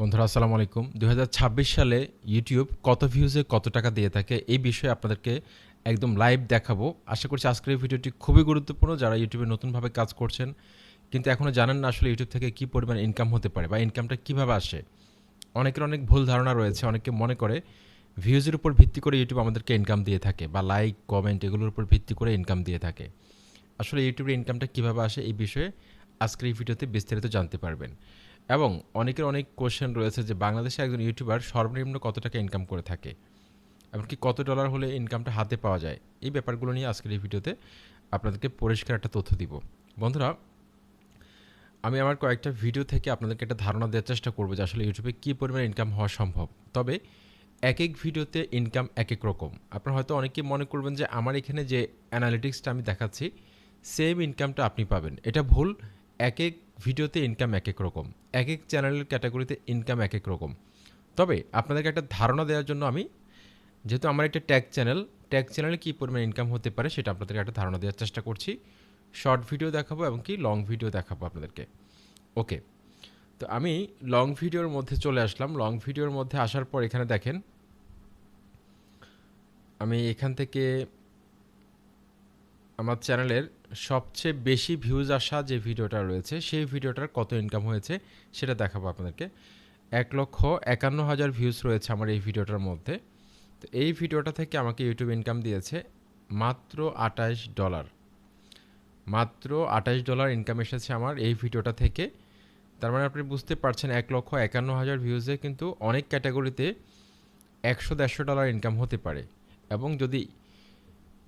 বন্ধুরা, আসসালামু আলাইকুম। দু হাজার ছাব্বিশ সালে ইউটিউব কত ভিউজে কত টাকা দিয়ে থাকে এই বিষয়ে আপনাদেরকে একদম লাইভ দেখাবো। আশা করছি আজকের এই ভিডিওটি খুবই গুরুত্বপূর্ণ। যারা ইউটিউবে নতুনভাবে কাজ করছেন, কিন্তু এখনও জানেন না আসলে ইউটিউব থেকে কী পরিমাণ ইনকাম হতে পারে বা ইনকামটা কীভাবে আসে। অনেকের অনেক ভুল ধারণা রয়েছে, অনেকে মনে করে ভিউজের উপর ভিত্তি করে ইউটিউব আমাদেরকে ইনকাম দিয়ে থাকে বা লাইক কমেন্ট এগুলোর উপর ভিত্তি করে ইনকাম দিয়ে থাকে। আসলে ইউটিউবের ইনকামটা কীভাবে আসে এই বিষয়ে আজকের এই ভিডিওতে বিস্তারিত জানতে পারবেন। এবং অনেকের অনেক কোশ্চেন রয়েছে যে বাংলাদেশে একজন ইউটিউবার সর্বনিম্ন কত টাকা ইনকাম করে থাকে? এমনকি কত ডলার হলে ইনকামটা হাতে পাওয়া যায়? এই ব্যাপারগুলো নিয়ে আজকের এই ভিডিওতে আপনাদেরকে পরিষ্কার একটা তথ্য দিব। বন্ধুরা, আমি আমার কয়েকটা ভিডিও থেকে আপনাদেরকে একটা ধারণা দেওয়ার চেষ্টা করব যে আসলে ইউটিউবে কী পরিমাণ ইনকাম হওয়া সম্ভব। তবে এক এক ভিডিওতে ইনকাম এক এক রকম। আপনারা হয়তো অনেকেই মনে করবেন যে আমার এখানে যে অ্যানালিটিক্সটা আমি দেখাচ্ছি সেম ইনকামটা আপনি পাবেন। এটা ভুল। এক এক ভিডিওতে ইনকাম এক এক রকম এক এক চ্যানেলের ক্যাটাগরিতে ইনকাম এক এক রকম। তবে আপনাদেরকে একটা ধারণা দেওয়ার জন্য আমি, যেহেতু আমার একটা ট্যাগ চ্যানেল ট্যাগ চ্যানেলে কী পরিমাণ ইনকাম হতে পারে সেটা আপনাদেরকে একটা ধারণা দেওয়ার চেষ্টা করছি। শর্ট ভিডিও দেখাবো এবং কি লং ভিডিও দেখাবো আপনাদেরকে। ওকে তো আমি লং ভিডিওর মধ্যে চলে আসলাম। লং ভিডিওর মধ্যে আসার পর এখানে দেখেন, আমি এখান থেকে আমার চ্যানেলের সবচেয়ে বেশি ভিউজ আসা যে ভিডিওটা রয়েছে, সেই ভিডিওটার কত ইনকাম হয়েছে সেটা দেখাবো আপনাদেরকে। এক লক্ষ একান্ন হাজার ভিউজ রয়েছে আমার এই ভিডিওটার মধ্যে। তো এই ভিডিওটা থেকে আমাকে ইউটিউব ইনকাম দিয়েছে মাত্র আঠাশ ডলার মাত্র আঠাশ ডলার ইনকাম এসেছে আমার এই ভিডিওটা থেকে। তার মানে আপনি বুঝতে পারছেন এক লক্ষ একান্ন হাজার ভিউজে কিন্তু অনেক ক্যাটাগরিতে একশো দেড়শো ডলার ইনকাম হতে পারে। এবং যদি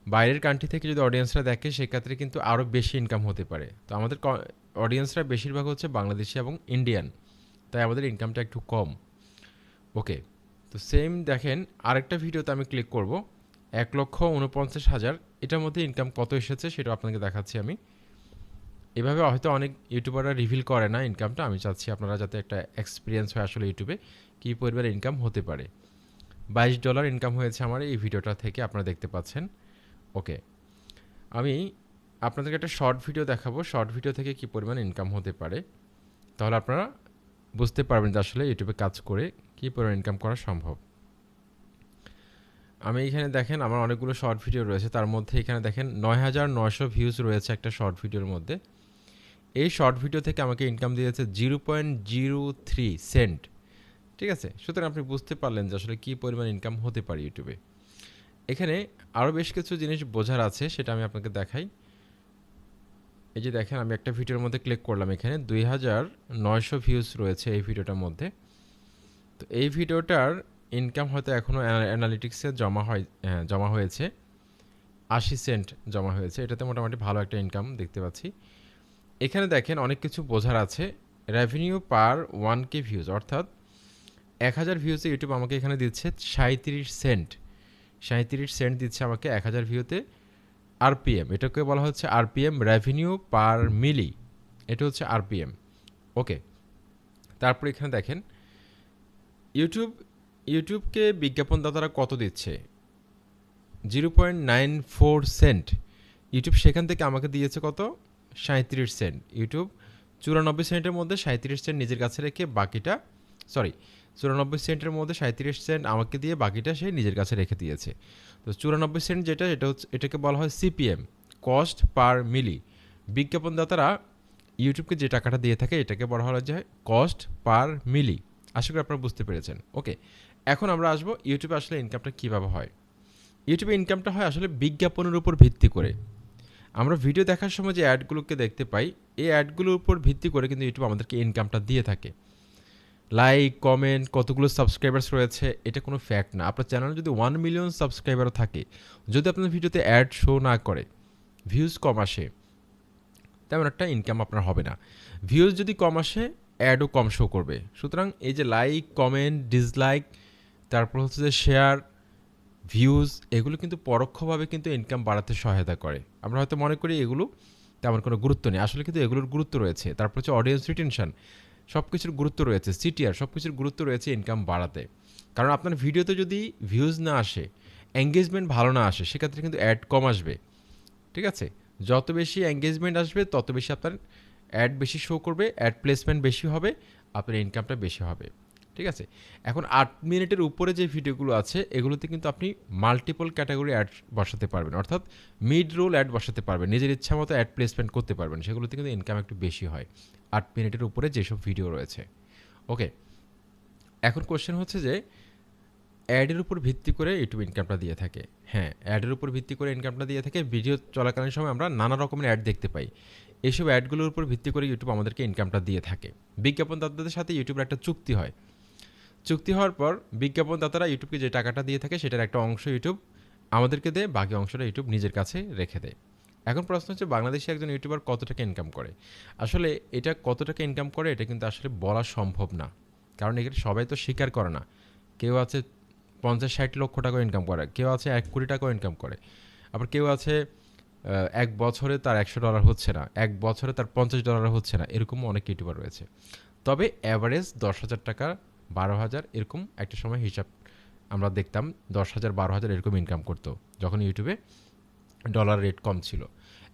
বাইরের কান্ট্রি থেকে যদি অডিয়েন্সরা দেখে, সেক্ষেত্রে কিন্তু আরও বেশি ইনকাম হতে পারে। তো আমাদের অডিয়েন্সরা বেশিরভাগ হচ্ছে বাংলাদেশি এবং ইন্ডিয়ান তাই আমাদের ইনকামটা একটু কম। ওকে তো সেম দেখেন, আরেকটা ভিডিওতে আমি ক্লিক করব। এক লক্ষ উনপঞ্চাশ হাজার, এটার মধ্যে ইনকাম কত এসেছে সেটা আপনাকে দেখাচ্ছি আমি। এভাবে হয়তো অনেক ইউটিউবাররা রিভিল করে না ইনকামটা আমি চাচ্ছি আপনারা যাতে একটা এক্সপিরিয়েন্স হয় আসলে ইউটিউবে কী পরিমাণ ইনকাম হতে পারে। বাইশ ডলার ইনকাম হয়েছে আমার এই ভিডিওটা থেকে, আপনারা দেখতে পাচ্ছেন। ওকে। আমি আপনাদেরকে একটা শর্ট ভিডিও দেখাবো। শর্ট ভিডিও থেকে কী পরিমাণ ইনকাম হতে পারে, তাহলে আপনারা বুঝতে পারবেন যে আসলে ইউটিউবে কাজ করে কী পরিমাণ ইনকাম করা সম্ভব। আমি এখানে দেখেন আমার অনেকগুলো শর্ট ভিডিও রয়েছে, তার মধ্যে এখানে দেখেন নয় হাজার নয়শো ভিউজ রয়েছে একটা শর্ট ভিডিওর মধ্যে। এই শর্ট ভিডিও থেকে আমাকে ইনকাম দিয়েছে zero point zero three cent ঠিক আছে? সুতরাং আপনি বুঝতে পারলেন যে আসলে কী পরিমাণ ইনকাম হতে পারে ইউটিউবে এখানে আরও বেশ কিছু জিনিস বোঝার আছে সেটা আমি আপনাকে দেখাই। এই যে দেখেন আমি একটা ভিডিওর মধ্যে ক্লিক করলাম এখানে। দুই হাজার নয়শো ভিউজ রয়েছে এই ভিডিওটার মধ্যে। তো এই ভিডিওটার ইনকাম হয়তো এখনও অ্যানালিটিক্সে জমা হয় হ্যাঁ, জমা হয়েছে। আশি সেন্ট জমা হয়েছে। এটাতে মোটামুটি ভালো একটা ইনকাম দেখতে পাচ্ছি। এখানে দেখেন অনেক কিছু বোঝার আছে। Revenue per one K views অর্থাৎ এক হাজার ভিউজে ইউটিউব আমাকে এখানে দিচ্ছে সাঁত্রিশ সেন্ট সাঁত্রিশ সেন্ট দিচ্ছে আমাকে এক হাজার ভিউতে আরপিএম। এটাকে বলা হচ্ছে আরপিএম রেভিনিউ পার মিলি এটা হচ্ছে আরপিএম। ওকে, তারপর এখানে দেখেন, ইউটিউব, ইউটিউবকে বিজ্ঞাপনদাতারা কত দিচ্ছে? Zero point nine four cent. YouTube সেখান থেকে আমাকে দিয়েছে কত? সাঁত্রিশ সেন্ট। ইউটিউব চুরানব্বই সেন্টের মধ্যে সাঁত্রিশ সেন্ট নিজের কাছে রেখে বাকিটা সরি, চুরানব্বই সেন্টের মধ্যে সাঁত্রিশ সেন্ট আমাকে দিয়ে বাকিটা সে নিজের কাছে রেখে দিয়েছে। তো চুরানব্বই সেন্ট যেটা, এটা হচ্ছে, এটাকে বলা হয় সিপিএম, কস্ট পার মিলি। বিজ্ঞাপনদাতারা ইউটিউবকে যে টাকাটা দিয়ে থাকে, এটাকে বলা হলো যে কস্ট পার মিলি। আশা করি আপনারা বুঝতে পেরেছেন। ওকে, এখন আমরা আসব ইউটিউবে আসলে ইনকামটা কীভাবে হয়। ইউটিউবে ইনকামটা হয় আসলে বিজ্ঞাপনের উপর ভিত্তি করে। আমরা ভিডিও দেখার সময় যে অ্যাডগুলোকে দেখতে পাই, এই অ্যাডগুলোর উপর ভিত্তি করে কিন্তু ইউটিউব আমাদেরকে ইনকামটা দিয়ে থাকে। লাইক কমেন্ট কতগুলো সাবস্ক্রাইবার্স রয়েছে, এটা কোনো ফ্যাক্ট না। আপনার চ্যানেলে যদি ওয়ান মিলিয়ন সাবস্ক্রাইবার থাকে, যদি আপনার ভিডিওতে অ্যাড শো না করে ভিউজ কম আসে, তেমন একটা ইনকাম আপনার হবে না। ভিউজ যদি কম আসে অ্যাডও কম শো করবে। সুতরাং এই যে লাইক কমেন্ট ডিসলাইক তারপর হচ্ছে যে শেয়ার ভিউজ এগুলো কিন্তু পরোক্ষভাবে কিন্তু ইনকাম বাড়াতে সহায়তা করে। আমরা হয়তো মনে করি এগুলো তেমন কোনো গুরুত্ব নেই। আসলে কিন্তু এগুলোর গুরুত্ব রয়েছে। তারপর হচ্ছে অডিয়েন্স রিটেনশন সব কিছুর গুরুত্ব রয়েছে সিটিআর সব কিছুর গুরুত্ব রয়েছে ইনকাম বাড়াতে। কারণ আপনার ভিডিওতে যদি ভিউজ না আসে এঙ্গেজমেন্ট ভালো না আসে, সেক্ষেত্রে কিন্তু অ্যাড কম আসবে। ঠিক আছে? যত বেশি এঙ্গেজমেন্ট আসবে, তত বেশি আপনার অ্যাড বেশি শো করবে অ্যাড প্লেসমেন্ট বেশি হবে, আপনার ইনকামটা বেশি হবে। ঠিক আছে? এখন আট মিনিটের উপরে যে ভিডিওগুলো আছে, এগুলোতে কিন্তু আপনি মাল্টিপল ক্যাটাগরি অ্যাড বসাতে পারবেন। অর্থাৎ মিড রোল অ্যাড বসাতে পারবেন। নিজের ইচ্ছা মতো অ্যাড প্লেসমেন্ট করতে পারবেন। সেগুলোতে কিন্তু ইনকাম একটু বেশি হয়। আট মিনিটের উপরে যেসব ভিডিও রয়েছে। ওকে এখন কোশ্চেন হচ্ছে যে অ্যাডের উপর ভিত্তি করে ইউটিউব ইনকামটা দিয়ে থাকে। হ্যাঁ অ্যাডের উপর ভিত্তি করে ইনকামটা দিয়ে থাকে। ভিডিও চলাকালীন সময় আমরা নানা রকমের অ্যাড দেখতে পাই। এইসব অ্যাডগুলোর উপর ভিত্তি করে ইউটিউব আমাদেরকে ইনকামটা দিয়ে থাকে। বিজ্ঞাপনদাতাদের সাথে ইউটিউবের একটা চুক্তি হয়। চুক্তি হওয়ার পর বিজ্ঞাপনদাতারা ইউটিউবকে যে টাকাটা দিয়ে থাকে, সেটার একটা অংশ ইউটিউব আমাদেরকে দেয়, বাকি অংশটা ইউটিউব নিজের কাছে রেখে দেয়। এখন প্রশ্ন হচ্ছে বাংলাদেশে একজন ইউটিউবার কত টাকা ইনকাম করে? আসলে এটা কত টাকা ইনকাম করে এটা কিন্তু আসলে বলা সম্ভব না। কারণ এখানে সবাই তো স্বীকার করে না। কেউ আছে পঞ্চাশ ষাট লক্ষ টাকা ইনকাম করে, কেউ আছে এক কোটি টাকাও ইনকাম করে। আবার কেউ আছে এক বছরে তার একশো ডলার হচ্ছে না, এক বছরে তার পঞ্চাশ ডলার হচ্ছে না, এরকম অনেক ইউটিউবার রয়েছে। তবে অ্যাভারেজ দশ হাজার টাকা, বারো হাজার এরকম একটা সময় হিসাব আমরা দেখতাম, দশ হাজার, বারো হাজার এরকম ইনকাম করতো যখন ইউটিউবে। ডলার রেট কম ছিল।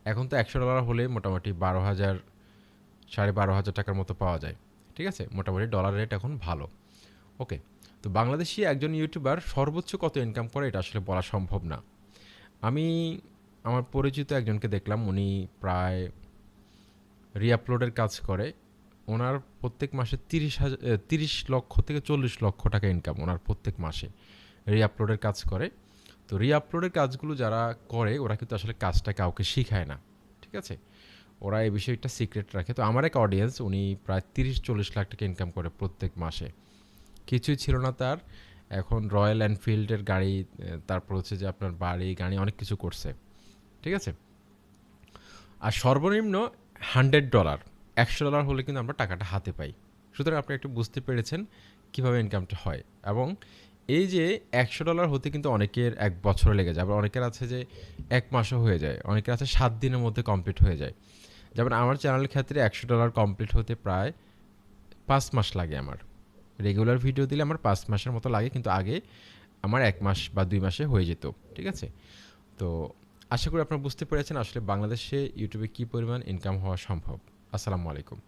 এখন তো একশো ডলার হলে মোটামুটি বারো হাজার, সাড়ে বারো হাজার টাকার মতো পাওয়া যায়। ঠিক আছে? মোটামুটি ডলার রেট এখন ভালো। ওকে, তো বাংলাদেশি একজন ইউটিউবার সর্বোচ্চ কত ইনকাম করে এটা আসলে বলা সম্ভব না। আমি আমার পরিচিত একজনকে দেখলাম, উনি প্রায় রিআপলোডের কাজ করে। ওনার প্রত্যেক মাসে তিরিশ হাজার তিরিশ লক্ষ থেকে চল্লিশ লক্ষ টাকা ইনকাম ওনার প্রত্যেক মাসে। রিআপলোডের কাজ করে। তো রিআপলোডের কাজগুলো যারা করে, ওরা কিন্তু আসলে কাজটা কাউকে শিখায় না, ঠিক আছে? ওরা এই বিষয়টা সিক্রেট রাখে। তো আমার এক অডিয়েন্স উনি প্রায় তিরিশ চল্লিশ লাখ টাকা ইনকাম করে প্রত্যেক মাসে। কিছুই ছিল না তার। এখন রয়্যাল এনফিল্ডের গাড়ি তারপর হচ্ছে যে আপনার বাড়ি, গাড়ি অনেক কিছু করছে, ঠিক আছে? আর সর্বনিম্ন হান্ড্রেড ডলার একশো ডলার হলে কিন্তু আমরা টাকাটা হাতে পাই। সুতরাং আপনি একটু বুঝতে পেরেছেন কীভাবে ইনকামটা হয়। এবং এই যে একশো ডলার হতে কিন্তু অনেকের এক বছর লেগে যায়। আবার অনেকের আছে যে এক মাসও হয়ে যায়। অনেকের আছে সাত দিনের মধ্যে কমপ্লিট হয়ে যায়। যেমন আমার চ্যানেলের ক্ষেত্রে একশো ডলার কমপ্লিট হতে প্রায় পাঁচ মাস লাগে আমার। রেগুলার ভিডিও দিলে আমার পাঁচ মাসের মতো লাগে, কিন্তু আগে আমার এক মাস বা দুই মাসে হয়ে যেত, ঠিক আছে? তো আশা করি আপনারা বুঝতে পেরেছেন আসলে বাংলাদেশে ইউটিউবে কী পরিমাণ ইনকাম হওয়া সম্ভব। আসসালামু আলাইকুম।